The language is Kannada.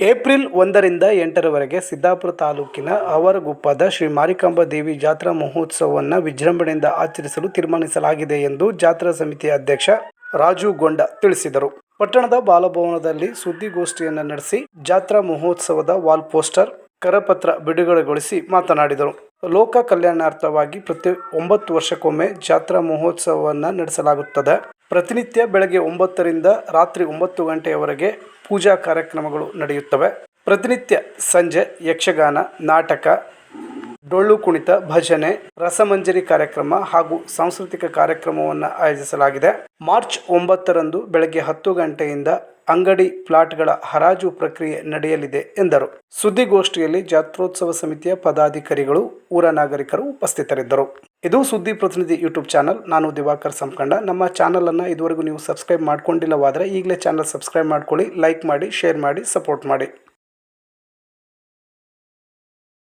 ಏಪ್ರಿಲ್ ಒಂದರಿಂದ ಎಂಟರವರೆಗೆ ಸಿದ್ದಾಪುರ ತಾಲೂಕಿನ ಅವರಗುಪ್ಪದ ಶ್ರೀ ಮಾರಿಕಾಂಬಾ ದೇವಿ ಜಾತ್ರಾ ಮಹೋತ್ಸವವನ್ನು ವಿಜೃಂಭಣೆಯಿಂದ ಆಚರಿಸಲು ತೀರ್ಮಾನಿಸಲಾಗಿದೆ ಎಂದು ಜಾತ್ರಾ ಸಮಿತಿಯ ಅಧ್ಯಕ್ಷ ರಾಜು ಗೊಂಡ ತಿಳಿಸಿದರು. ಪಟ್ಟಣದ ಬಾಲಭವನದಲ್ಲಿ ಸುದ್ದಿಗೋಷ್ಠಿಯನ್ನು ನಡೆಸಿ ಜಾತ್ರಾ ಮಹೋತ್ಸವದ ವಾಲ್ ಪೋಸ್ಟರ್ ಕರಪತ್ರ ಬಿಡುಗಡೆಗೊಳಿಸಿ ಮಾತನಾಡಿದರು. ಲೋಕ ಕಲ್ಯಾಣಾರ್ಥವಾಗಿ ಪ್ರತಿ ಒಂಬತ್ತು ವರ್ಷಕ್ಕೊಮ್ಮೆ ಜಾತ್ರಾ ಮಹೋತ್ಸವವನ್ನು ನಡೆಸಲಾಗುತ್ತದೆ. ಪ್ರತಿನಿತ್ಯ ಬೆಳಗ್ಗೆ ಒಂಬತ್ತರಿಂದ ರಾತ್ರಿ ಒಂಬತ್ತು ಗಂಟೆಯವರೆಗೆ ಪೂಜಾ ಕಾರ್ಯಕ್ರಮಗಳು ನಡೆಯುತ್ತವೆ. ಪ್ರತಿನಿತ್ಯ ಸಂಜೆ ಯಕ್ಷಗಾನ ನಾಟಕ ಡೊಳ್ಳು ಕುಣಿತ, ಭಜನೆ, ರಸಮಂಜರಿ ಕಾರ್ಯಕ್ರಮ ಹಾಗೂ ಸಾಂಸ್ಕೃತಿಕ ಕಾರ್ಯಕ್ರಮವನ್ನು ಆಯೋಜಿಸಲಾಗಿದೆ. ಮಾರ್ಚ್ ಒಂಬತ್ತರಂದು ಬೆಳಗ್ಗೆ ಹತ್ತು ಗಂಟೆಯಿಂದ ಅಂಗಡಿ ಪ್ಲಾಟ್ಗಳ ಹರಾಜು ಪ್ರಕ್ರಿಯೆ ನಡೆಯಲಿದೆ ಎಂದರು. ಸುದ್ದಿಗೋಷ್ಠಿಯಲ್ಲಿ ಜಾತ್ರೋತ್ಸವ ಸಮಿತಿಯ ಪದಾಧಿಕಾರಿಗಳು, ಊರ ನಾಗರಿಕರು ಉಪಸ್ಥಿತರಿದ್ದರು. ಇದು ಸುದ್ದಿ ಪ್ರತಿನಿಧಿ ಯೂಟ್ಯೂಬ್ ಚಾನಲ್. ನಾನು ದಿವಾಕರ್ ಸಂಕಂಡ. ನಮ್ಮ ಚಾನಲನ್ನು ಇದುವರೆಗೂ ನೀವು ಸಬ್ಸ್ಕ್ರೈಬ್ ಮಾಡ್ಕೊಂಡಿಲ್ಲವಾದರೆ ಈಗಲೇ ಚಾನಲ್ ಸಬ್ಸ್ಕ್ರೈಬ್ ಮಾಡ್ಕೊಳ್ಳಿ, ಲೈಕ್ ಮಾಡಿ, ಶೇರ್ ಮಾಡಿ, ಸಪೋರ್ಟ್ ಮಾಡಿ.